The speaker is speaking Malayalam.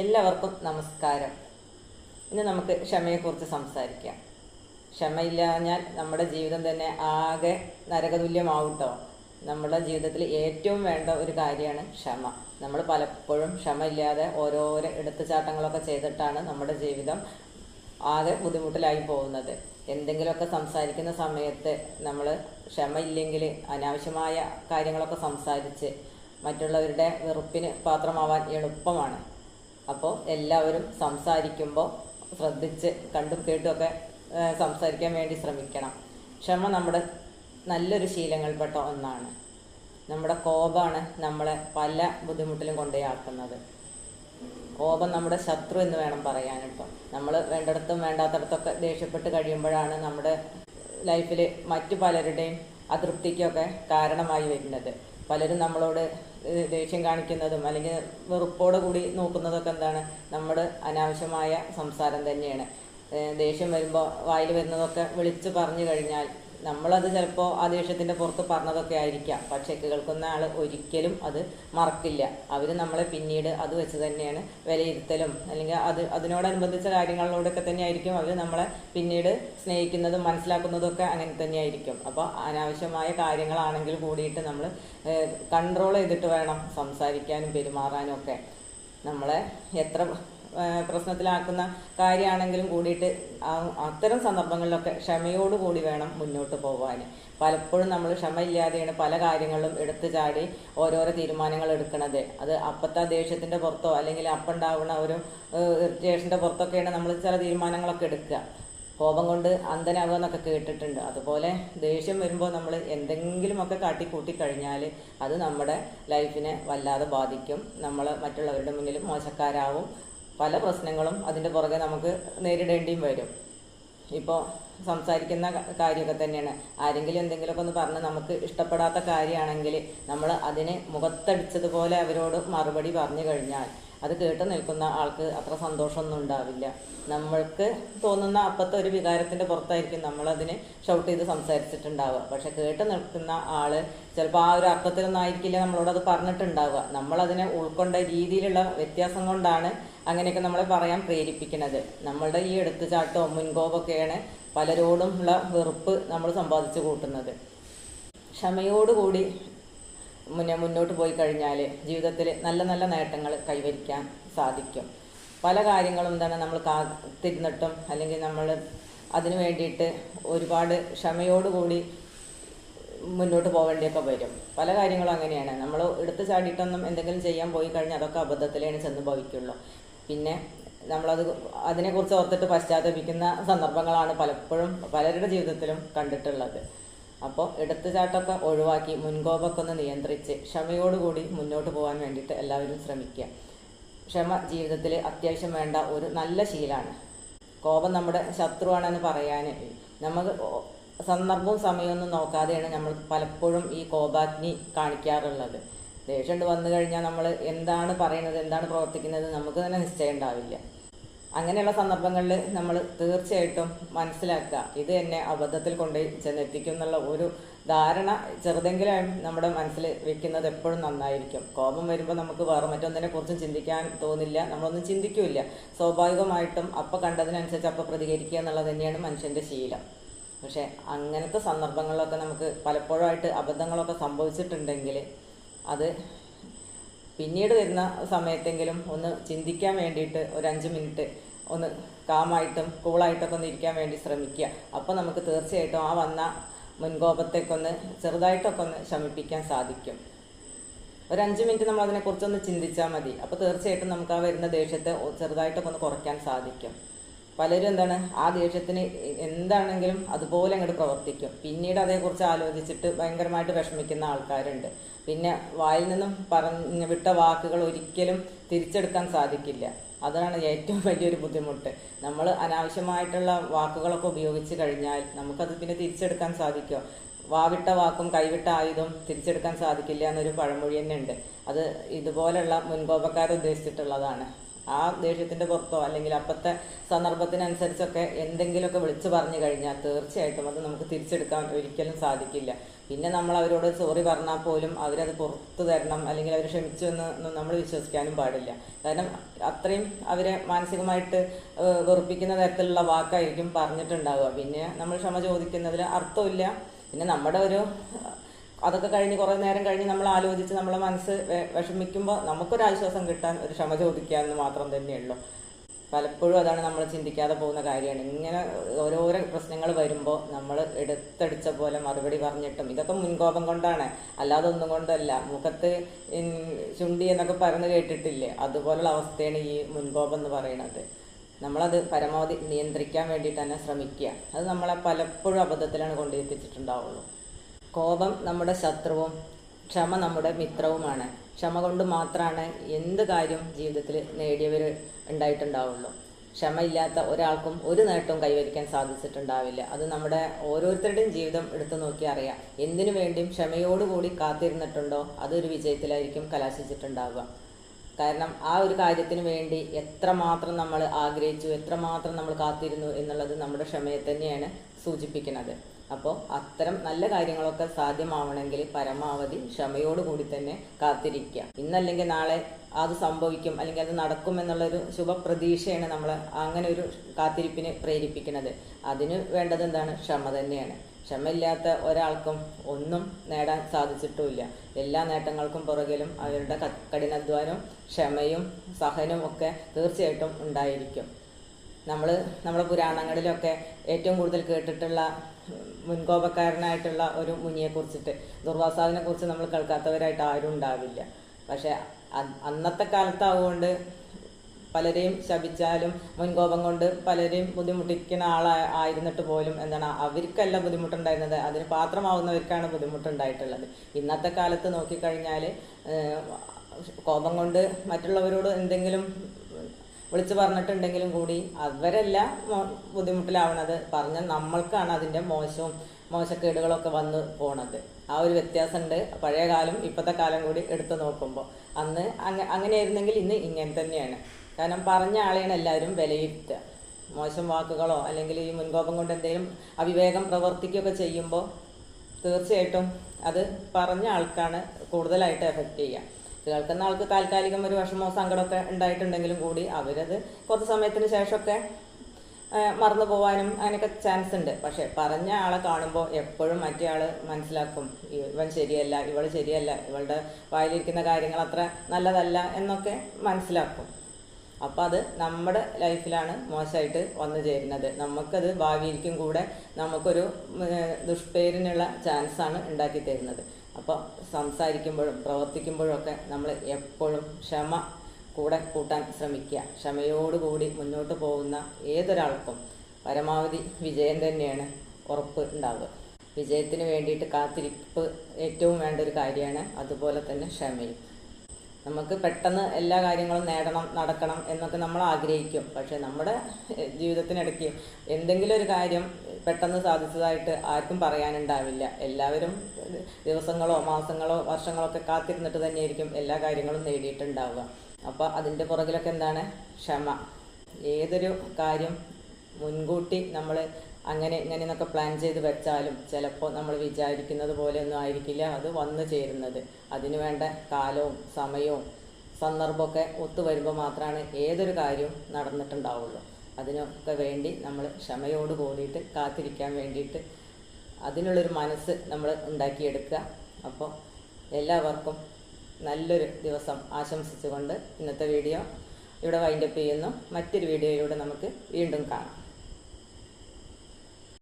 എല്ലാവർക്കും നമസ്കാരം. ഇന്ന് നമുക്ക് ക്ഷമയെക്കുറിച്ച് സംസാരിക്കാം. ക്ഷമയില്ലാഞ്ഞാൽ നമ്മുടെ ജീവിതം തന്നെ ആകെ നരകതുല്യമാവട്ടോ. നമ്മുടെ ജീവിതത്തിൽ ഏറ്റവും വേണ്ട ഒരു കാര്യമാണ് ക്ഷമ. നമ്മൾ പലപ്പോഴും ക്ഷമയില്ലാതെ ഓരോരോ എടുത്തുചാട്ടങ്ങളൊക്കെ ചെയ്തിട്ടാണ് നമ്മുടെ ജീവിതം ആകെ ബുദ്ധിമുട്ടിലായി പോകുന്നത്. എന്തെങ്കിലുമൊക്കെ സംസാരിക്കുന്ന സമയത്ത് നമ്മൾ ക്ഷമയില്ലെങ്കിൽ അനാവശ്യമായ കാര്യങ്ങളൊക്കെ സംസാരിച്ച് മറ്റുള്ളവരുടെ വെറുപ്പിന് പാത്രമാവാൻ എളുപ്പമാണ്. അപ്പോൾ എല്ലാവരും സംസാരിക്കുമ്പോൾ ശ്രദ്ധിച്ച് കണ്ടും കേട്ടുമൊക്കെ സംസാരിക്കാൻ വേണ്ടി ശ്രമിക്കണം. ക്ഷമ നമ്മുടെ നല്ലൊരു ശീലങ്ങൾപ്പെട്ട ഒന്നാണ്. നമ്മുടെ കോപമാണ് നമ്മളെ പല ബുദ്ധിമുട്ടിലും കൊണ്ടുപോയാക്കുന്നത് കോപം നമ്മുടെ ശത്രു എന്ന് വേണം പറയാൻ കേട്ടോ നമ്മൾ വേണ്ടിടത്തും വേണ്ടാത്തടത്തൊക്കെ ദേഷ്യപ്പെട്ട് കഴിയുമ്പോഴാണ് നമ്മുടെ ലൈഫിൽ മറ്റു പലരുടെയും അതൃപ്തിക്കൊക്കെ കാരണമായി വരുന്നത്. പലരും നമ്മളോട് ദേഷ്യം കാണിക്കുന്നതും അല്ലെങ്കിൽ വെറുപ്പോടെ കൂടി നോക്കുന്നതൊക്കെ എന്താണ്? നമ്മുടെ അനാവശ്യമായ സംസാരം തന്നെയാണ്. ദേഷ്യം വരുമ്പോൾ വായിൽ വരുന്നതൊക്കെ വിളിച്ച് പറഞ്ഞു കഴിഞ്ഞാൽ നമ്മളത് ചിലപ്പോൾ ആ ദേഷ്യത്തിന്റെ പുറത്ത് പറഞ്ഞതൊക്കെ ആയിരിക്കാം. പക്ഷേ കേൾക്കുന്ന ആൾ ഒരിക്കലും അത് മറക്കില്ല. അവർ നമ്മളെ പിന്നീട് അത് വെച്ച് തന്നെയാണ് വിലയിരുത്തലും. അല്ലെങ്കിൽ അത് അതിനോടനുബന്ധിച്ച കാര്യങ്ങളിലൂടെയൊക്കെ തന്നെയായിരിക്കും അവർ നമ്മളെ പിന്നീട് സ്നേഹിക്കുന്നതും മനസ്സിലാക്കുന്നതും ഒക്കെ അങ്ങനെ തന്നെയായിരിക്കും. അപ്പോൾ അനാവശ്യമായ കാര്യങ്ങളാണെങ്കിൽ കൂടിയിട്ട് നമ്മൾ കൺട്രോൾ ചെയ്തിട്ട് വേണം സംസാരിക്കാനും പെരുമാറാനും ഒക്കെ. നമ്മളെ എത്ര പ്രശ്നത്തിലാക്കുന്ന കാര്യമാണെങ്കിലും കൂടിയിട്ട് അത്തരം സന്ദർഭങ്ങളിലൊക്കെ ക്ഷമയോടുകൂടി വേണം മുന്നോട്ട് പോകാൻ പലപ്പോഴും നമ്മൾ ക്ഷമയില്ലാതെയാണ് പല കാര്യങ്ങളും എടുത്തു ചാടി ഓരോരോ തീരുമാനങ്ങൾ എടുക്കുന്നത് അത് അപ്പത്തെ ദേഷ്യത്തിന്റെ പുറത്തോ അല്ലെങ്കിൽ അപ്പുണ്ടാവുന്ന ഒരു ഇറിറ്റേഷന്റെ പുറത്തൊക്കെയാണ് നമ്മൾ ചില തീരുമാനങ്ങളൊക്കെ എടുക്കുക. കോപം കൊണ്ട് അന്ധനാകുക എന്നൊക്കെ കേട്ടിട്ടുണ്ട്. അതുപോലെ ദേഷ്യം വരുമ്പോൾ നമ്മൾ എന്തെങ്കിലുമൊക്കെ കാട്ടിക്കൂട്ടി കഴിഞ്ഞാൽ അത് നമ്മുടെ ലൈഫിനെ വല്ലാതെ ബാധിക്കും. നമ്മൾ മറ്റുള്ളവരുടെ മുന്നിൽ മോശക്കാരാവും. പല പ്രശ്നങ്ങളും അതിന്റെ പുറകെ നമുക്ക് നേരിടേണ്ടിയും വരും. ഇപ്പോൾ സംസാരിക്കുന്ന കാര്യമൊക്കെ തന്നെയാണ്. ആരെങ്കിലും എന്തെങ്കിലുമൊക്കെ ഒന്ന് പറഞ്ഞ് നമുക്ക് ഇഷ്ടപ്പെടാത്ത കാര്യമാണെങ്കിൽ നമ്മൾ അതിനെ മുഖത്തടിച്ചതുപോലെ അവരോട് മറുപടി പറഞ്ഞു കഴിഞ്ഞാൽ അത് കേട്ട് നിൽക്കുന്ന ആൾക്ക് അത്ര സന്തോഷമൊന്നും ഉണ്ടാവില്ല. നമ്മൾക്ക് തോന്നുന്ന അപ്പത്തെ ഒരു വികാരത്തിന്റെ പുറത്തായിരിക്കും നമ്മളതിനെ ഷൗട്ട് ചെയ്ത് സംസാരിച്ചിട്ടുണ്ടാവുക. പക്ഷെ കേട്ട് നിൽക്കുന്ന ആൾ ചിലപ്പോൾ ആ ഒരു അർത്ഥത്തിലൊന്നും ആയിരിക്കില്ല നമ്മളോട് അത് പറഞ്ഞിട്ടുണ്ടാവുക. നമ്മളതിനെ ഉൾക്കൊണ്ട രീതിയിലുള്ള വ്യത്യാസം കൊണ്ടാണ് അങ്ങനെയൊക്കെ നമ്മളെ പറയാൻ പ്രേരിപ്പിക്കുന്നത്. നമ്മളുടെ ഈ എടുത്തുചാട്ടവും മുൻകോപൊക്കെയാണ് പലരോടും ഉള്ള വെറുപ്പ് നമ്മൾ സമ്പാദിച്ചു കൂട്ടുന്നത്. ക്ഷമയോടുകൂടി മുന്നേ മുന്നോട്ട് പോയി കഴിഞ്ഞാൽ ജീവിതത്തിൽ നല്ല നല്ല നേട്ടങ്ങൾ കൈവരിക്കാൻ സാധിക്കും. പല കാര്യങ്ങളും എന്താണ് നമ്മൾ കാത്തിരുന്നിട്ടും അല്ലെങ്കിൽ നമ്മൾ അതിനു വേണ്ടിയിട്ട് ഒരുപാട് ക്ഷമയോടുകൂടി മുന്നോട്ട് പോകേണ്ടിയൊക്കെ വരും. പല കാര്യങ്ങളും അങ്ങനെയാണ്. നമ്മൾ എടുത്തു ചാടിയിട്ടൊന്നും എന്തെങ്കിലും ചെയ്യാൻ പോയി കഴിഞ്ഞാൽ അതൊക്കെ അബദ്ധത്തിലാണ് ചെന്ന് ഭവിക്കുള്ളൂ. പിന്നെ നമ്മളത് അതിനെക്കുറിച്ച് ഓർത്തിട്ട് പശ്ചാത്തപിക്കുന്ന സന്ദർഭങ്ങളാണ് പലപ്പോഴും പലരുടെ ജീവിതത്തിലും കണ്ടിട്ടുള്ളത്. അപ്പോൾ എടുത്തുചാട്ടമൊക്കെ ഒഴിവാക്കി മുൻകോപമൊക്കെ ഒന്ന് നിയന്ത്രിച്ച് ക്ഷമയോടുകൂടി മുന്നോട്ട് പോകാൻ വേണ്ടിയിട്ട് എല്ലാവരും ശ്രമിക്കുക. ക്ഷമ ജീവിതത്തിൽ അത്യാവശ്യം വേണ്ട ഒരു നല്ല ശീലമാണ് കോപം നമ്മുടെ ശത്രുവാണെന്ന് പറയാൻ നമുക്ക് സന്ദർഭവും സമയമൊന്നും നോക്കാതെയാണ് നമ്മൾ പലപ്പോഴും ഈ കോപാഗ്നി കാണിക്കാറുള്ളത്. ദേഷ്യം വന്നു കഴിഞ്ഞാൽ നമ്മൾ എന്താണ് പറയുന്നത് എന്താണ് പ്രവർത്തിക്കുന്നത് നമുക്ക് തന്നെ നിശ്ചയം ഉണ്ടാവില്ല. അങ്ങനെയുള്ള സന്ദർഭങ്ങളിൽ നമ്മൾ തീർച്ചയായിട്ടും മനസ്സിലാക്കുക ഇത് എന്നെ അബദ്ധത്തിൽ കൊണ്ട് ചെന്നെത്തിക്കും എന്നുള്ള ഒരു ധാരണ ചെറുതെങ്കിലും നമ്മുടെ മനസ്സിൽ വെക്കുന്നത് എപ്പോഴും നന്നായിരിക്കും. കോപം വരുമ്പോൾ നമുക്ക് വേറെ മറ്റൊന്നിനെ കുറിച്ചും ചിന്തിക്കാൻ തോന്നില്ല നമ്മളൊന്നും ചിന്തിക്കില്ല. സ്വാഭാവികമായിട്ടും അപ്പം കണ്ടതിനനുസരിച്ച് അപ്പം പ്രതികരിക്കുക എന്നുള്ളത് തന്നെയാണ് മനുഷ്യന്റെ ശീലം. പക്ഷേ അങ്ങനത്തെ സന്ദർഭങ്ങളിലൊക്കെ നമുക്ക് പലപ്പോഴായിട്ട് അബദ്ധങ്ങളൊക്കെ സംഭവിച്ചിട്ടുണ്ടെങ്കിൽ അത് പിന്നീട് വരുന്ന സമയത്തെങ്കിലും ഒന്ന് ചിന്തിക്കാൻ വേണ്ടിയിട്ട് ഒരു അഞ്ച് മിനിറ്റ് ഒന്ന് കാമായിട്ടും കൂളായിട്ടൊക്കെ ഒന്ന് ഇരിക്കാൻ വേണ്ടി ശ്രമിക്കുക. അപ്പോൾ നമുക്ക് തീർച്ചയായിട്ടും ആ വന്ന മുൻകോപത്തേക്കൊന്ന് ചെറുതായിട്ടൊക്കെ ഒന്ന് ശമിപ്പിക്കാൻ സാധിക്കും. ഒരു അഞ്ച് മിനിറ്റ് നമ്മൾ അതിനെക്കുറിച്ചൊന്ന് ചിന്തിച്ചാൽ മതി. അപ്പോൾ തീർച്ചയായിട്ടും നമുക്ക് ആ വരുന്ന ദേഷ്യത്തെ ചെറുതായിട്ടൊക്കെ ഒന്ന് കുറയ്ക്കാൻ സാധിക്കും. പലരും എന്താണ് ആ ദേഷ്യത്തിന് എന്താണെങ്കിലും അതുപോലെ അങ്ങോട്ട് പ്രവർത്തിക്കും. പിന്നീട് അതേക്കുറിച്ച് ആലോചിച്ചിട്ട് ഭയങ്കരമായിട്ട് വിഷമിക്കുന്ന ആൾക്കാരുണ്ട്. പിന്നെ വായിൽ നിന്നും പറഞ്ഞ് വിട്ട വാക്കുകൾ ഒരിക്കലും തിരിച്ചെടുക്കാൻ സാധിക്കില്ല. അതാണ് ഏറ്റവും വലിയൊരു ബുദ്ധിമുട്ട്. നമ്മൾ അനാവശ്യമായിട്ടുള്ള വാക്കുകളൊക്കെ ഉപയോഗിച്ച് കഴിഞ്ഞാൽ നമുക്കത് പിന്നെ തിരിച്ചെടുക്കാൻ സാധിക്കുമോ വാവിട്ട വാക്കും കൈവിട്ട ആയുധം തിരിച്ചെടുക്കാൻ സാധിക്കില്ല എന്നൊരു പഴമൊഴി തന്നെ ഉണ്ട് അത് ഇതുപോലെയുള്ള മുൻകോപക്കാരെ ഉദ്ദേശിച്ചിട്ടുള്ളതാണ് ആ ദേഷ്യത്തിന്റെ പുറത്തോ അല്ലെങ്കിൽ അപ്പോഴത്തെ സന്ദർഭത്തിനനുസരിച്ചൊക്കെ എന്തെങ്കിലുമൊക്കെ വിളിച്ചു പറഞ്ഞു കഴിഞ്ഞാൽ തീർച്ചയായിട്ടും അത് നമുക്ക് തിരിച്ചെടുക്കാൻ ഒരിക്കലും സാധിക്കില്ല. പിന്നെ നമ്മൾ അവരോട് സോറി പറഞ്ഞാൽ പോലും അവരത് പുറത്തു തരണം അല്ലെങ്കിൽ അവർ ക്ഷമിച്ചു എന്ന് നമ്മൾ വിശ്വസിക്കാനും പാടില്ല. കാരണം അത്രയും അവരെ മാനസികമായിട്ട് വെറുപ്പിക്കുന്ന തരത്തിലുള്ള വാക്കായിരിക്കും പറഞ്ഞിട്ടുണ്ടാവുക. പിന്നെ നമ്മൾ ക്ഷമ ചോദിക്കുന്നതിൽ അർത്ഥമില്ല. പിന്നെ നമ്മുടെ ഒരു അതൊക്കെ കഴിഞ്ഞ് കുറേ നേരം കഴിഞ്ഞ് നമ്മൾ ആലോചിച്ച് നമ്മളെ മനസ്സ് വിഷമിക്കുമ്പോൾ നമുക്കൊരു ആശ്വാസം കിട്ടാൻ ഒരു ക്ഷമ ചോദിക്കുക എന്ന് മാത്രം തന്നെയുള്ളൂ. പലപ്പോഴും അതാണ് നമ്മൾ ചിന്തിക്കാതെ പോകുന്ന കാര്യമാണ്. ഇങ്ങനെ ഓരോരോ പ്രശ്നങ്ങൾ വരുമ്പോൾ നമ്മൾ എടുത്തടിച്ച പോലെ മറുപടി പറഞ്ഞിട്ടും ഇതൊക്കെ മുൻകോപം കൊണ്ടാണ്. അല്ലാതെ ഒന്നും കൊണ്ടല്ല. മുഖത്ത് ചുണ്ടി എന്നൊക്കെ പറഞ്ഞു കേട്ടിട്ടില്ലേ? അതുപോലുള്ള അവസ്ഥയാണ് ഈ മുൻകോപം എന്ന് പറയുന്നത്. നമ്മളത് പരമാവധി നിയന്ത്രിക്കാൻ വേണ്ടിയിട്ട് തന്നെ ശ്രമിക്കുക. അത് നമ്മളെ പലപ്പോഴും അബദ്ധത്തിലാണ് കൊണ്ടെത്തിച്ചിട്ടുണ്ടാവുള്ളൂ. കോപം നമ്മുടെ ശത്രുവും ക്ഷമ നമ്മുടെ മിത്രവുമാണ്. ക്ഷമ കൊണ്ട് മാത്രമാണ് എന്ത് കാര്യം ജീവിതത്തിൽ നേടിയവർ ഉണ്ടായിട്ടുണ്ടാവുള്ളൂ. ക്ഷമയില്ലാത്ത ഒരാൾക്കും ഒരു നേട്ടവും കൈവരിക്കാൻ സാധിച്ചിട്ടുണ്ടാവില്ല. അത് നമ്മുടെ ഓരോരുത്തരുടെയും ജീവിതം എടുത്തു നോക്കി അറിയാം. എന്തിനു വേണ്ടിയും ക്ഷമയോടുകൂടി കാത്തിരുന്നിട്ടുണ്ടോ? അതൊരു വിജയത്തിലായിരിക്കും കലാശിച്ചിട്ടുണ്ടാവുക. കാരണം ആ ഒരു കാര്യത്തിന് വേണ്ടി എത്രമാത്രം നമ്മൾ ആഗ്രഹിച്ചു എത്രമാത്രം നമ്മൾ കാത്തിരുന്നു എന്നുള്ളത് നമ്മുടെ ക്ഷമയെ തന്നെയാണ് സൂചിപ്പിക്കുന്നത്. അപ്പോൾ അത്തരം നല്ല കാര്യങ്ങളൊക്കെ സാധ്യമാവണമെങ്കിൽ പരമാവധി ക്ഷമയോടുകൂടി തന്നെ കാത്തിരിക്കുക. ഇന്നല്ലെങ്കിൽ നാളെ അത് സംഭവിക്കും അല്ലെങ്കിൽ അത് നടക്കും എന്നുള്ളൊരു ശുഭപ്രതീക്ഷയാണ് നമ്മൾ അങ്ങനെ ഒരു കാത്തിരിപ്പിനെ പ്രേരിപ്പിക്കുന്നത്. അതിന് വേണ്ടത് എന്താണ്? ക്ഷമ തന്നെയാണ്. ക്ഷമയില്ലാത്ത ഒരാൾക്കും ഒന്നും നേടാൻ സാധിച്ചിട്ടുമില്ല. എല്ലാ നേട്ടങ്ങൾക്കും പുറകിലും അവരുടെ കഠിനാധ്വാനവും ക്ഷമയും സഹനവും ഒക്കെ തീർച്ചയായിട്ടും ഉണ്ടായിരിക്കും. നമ്മൾ നമ്മുടെ പുരാണങ്ങളിലൊക്കെ ഏറ്റവും കൂടുതൽ കേട്ടിട്ടുള്ള മുൻകോപക്കാരനായിട്ടുള്ള ഒരു മുനിയെക്കുറിച്ചിട്ട് ദുർവാസാവിനെ കുറിച്ച് നമ്മൾ കേൾക്കാത്തവരായിട്ട് ആരും ഉണ്ടാവില്ല. പക്ഷേ അന്നത്തെ കാലത്താവുകൊണ്ട് പലരെയും ശപിച്ചാലും മുൻകോപം കൊണ്ട് പലരെയും ബുദ്ധിമുട്ടിക്കുന്ന ആളാ ആയിരുന്നിട്ട് പോലും എന്താണ് അവർക്കല്ല ബുദ്ധിമുട്ടുണ്ടായിരുന്നത്. അതിന് പാത്രമാവുന്നവർക്കാണ് ബുദ്ധിമുട്ടുണ്ടായിട്ടുള്ളത്. ഇന്നത്തെ കാലത്ത് നോക്കിക്കഴിഞ്ഞാൽ കോപം കൊണ്ട് മറ്റുള്ളവരോട് എന്തെങ്കിലും വിളിച്ചു പറഞ്ഞിട്ടുണ്ടെങ്കിലും കൂടി അവരല്ല ബുദ്ധിമുട്ടിലാവണത് പറഞ്ഞ നമ്മൾക്കാണ് അതിന്റെ മോശവും മോശക്കേടുകളൊക്കെ വന്ന് പോണത്. ആ ഒരു വ്യത്യാസമുണ്ട് പഴയ കാലം ഇപ്പോഴത്തെ കാലം കൂടി എടുത്തു നോക്കുമ്പോൾ അന്ന് അങ്ങ അങ്ങനെയായിരുന്നെങ്കിൽ ഇന്ന് ഇങ്ങനെ തന്നെയാണ്. കാരണം പറഞ്ഞ ആളെയാണ് എല്ലാവരും വിലയിരുത്തുക. മോശം വാക്കുകളോ അല്ലെങ്കിൽ ഈ മുൻകോപം കൊണ്ട് എന്തെങ്കിലും അവിവേകം പ്രവർത്തിക്കുകയൊക്കെ ചെയ്യുമ്പോൾ തീർച്ചയായിട്ടും അത് പറഞ്ഞ ആൾക്കാണ് കൂടുതലായിട്ട് എഫക്റ്റ് ചെയ്യുക. കേൾക്കുന്ന ആൾക്ക് താൽക്കാലികം ഒരു വിഷമോ സങ്കടമൊക്കെ ഉണ്ടായിട്ടുണ്ടെങ്കിലും കൂടി അവരത് കുറച്ച് സമയത്തിന് ശേഷമൊക്കെ മറന്നു പോവാനും അങ്ങനെയൊക്കെ ചാൻസ് ഉണ്ട്. പക്ഷെ പറഞ്ഞ ആളെ കാണുമ്പോൾ എപ്പോഴും മറ്റേ ആൾ മനസ്സിലാക്കും ഇവൻ ശരിയല്ല ഇവൾ ശരിയല്ല ഇവളുടെ വായിലിരിക്കുന്ന കാര്യങ്ങൾ അത്ര നല്ലതല്ല എന്നൊക്കെ മനസ്സിലാക്കും. അപ്പം അത് നമ്മുടെ ലൈഫിലാണ് മോശമായിട്ട് വന്നു ചേരുന്നത്. നമുക്കത് ഭാവിയിലേക്കും കൂടെ നമുക്കൊരു ദുഷ്പേരിനുള്ള ചാൻസാണ് ഉണ്ടാക്കി തരുന്നത്. അപ്പോൾ സംസാരിക്കുമ്പോഴും പ്രവർത്തിക്കുമ്പോഴും ഒക്കെ നമ്മൾ എപ്പോഴും ക്ഷമ കൂടെ കൂട്ടാൻ ശ്രമിക്കുക. ക്ഷമയോടുകൂടി മുന്നോട്ട് പോകുന്ന ഏതൊരാൾക്കും പരമാവധി വിജയം തന്നെയാണ് ഉറപ്പ് ഉണ്ടാവുക. വിജയത്തിന് വേണ്ടിയിട്ട് കാത്തിരിപ്പ് ഏറ്റവും വേണ്ട ഒരു കാര്യമാണ് അതുപോലെ തന്നെ ക്ഷമയും. നമുക്ക് പെട്ടെന്ന് എല്ലാ കാര്യങ്ങളും നേടണം നടക്കണം എന്നൊക്കെ നമ്മൾ ആഗ്രഹിക്കും. പക്ഷെ നമ്മുടെ ജീവിതത്തിനിടയ്ക്ക് എന്തെങ്കിലും ഒരു കാര്യം പെട്ടെന്ന് സാധിച്ചതായിട്ട് ആർക്കും പറയാനുണ്ടാവില്ല. എല്ലാവരും ദിവസങ്ങളോ മാസങ്ങളോ വർഷങ്ങളോ ഒക്കെ കാത്തിരുന്നിട്ട് തന്നെയായിരിക്കും എല്ലാ കാര്യങ്ങളും നേടിയിട്ടുണ്ടാവുക. അപ്പോൾ അതിന്റെ പുറകിലൊക്കെ എന്താണ്? ക്ഷമ. ഏതൊരു കാര്യം മുൻകൂട്ടി നമ്മൾ അങ്ങനെ ഇങ്ങനെ എന്നൊക്കെ പ്ലാൻ ചെയ്ത് വെച്ചാലും ചിലപ്പോൾ നമ്മൾ വിചാരിക്കുന്നത് പോലെ ഒന്നും ആയിരിക്കില്ല. അത് വന്നു ചേരുന്നത്. അതിനു വേണ്ട കാലവും സമയവും സന്ദർഭമൊക്കെ ഒത്തു വരുമ്പോൾ മാത്രമാണ് ഏതൊരു കാര്യവും നടന്നിട്ടുണ്ടാവുള്ളൂ. അതിനൊക്കെ വേണ്ടി നമ്മൾ ക്ഷമയോട് കൂടിയിട്ട് കാത്തിരിക്കാൻ വേണ്ടിയിട്ട് അതിനുള്ളൊരു മനസ്സ് നമ്മൾ ഉണ്ടാക്കിയെടുക്കുക. അപ്പോൾ എല്ലാവർക്കും നല്ലൊരു ദിവസം ആശംസിച്ചുകൊണ്ട് ഇന്നത്തെ വീഡിയോ ഇവിടെ വൈൻഡപ്പ് ചെയ്യുന്നു. മറ്റൊരു വീഡിയോയിലൂടെ നമുക്ക് വീണ്ടും കാണാം.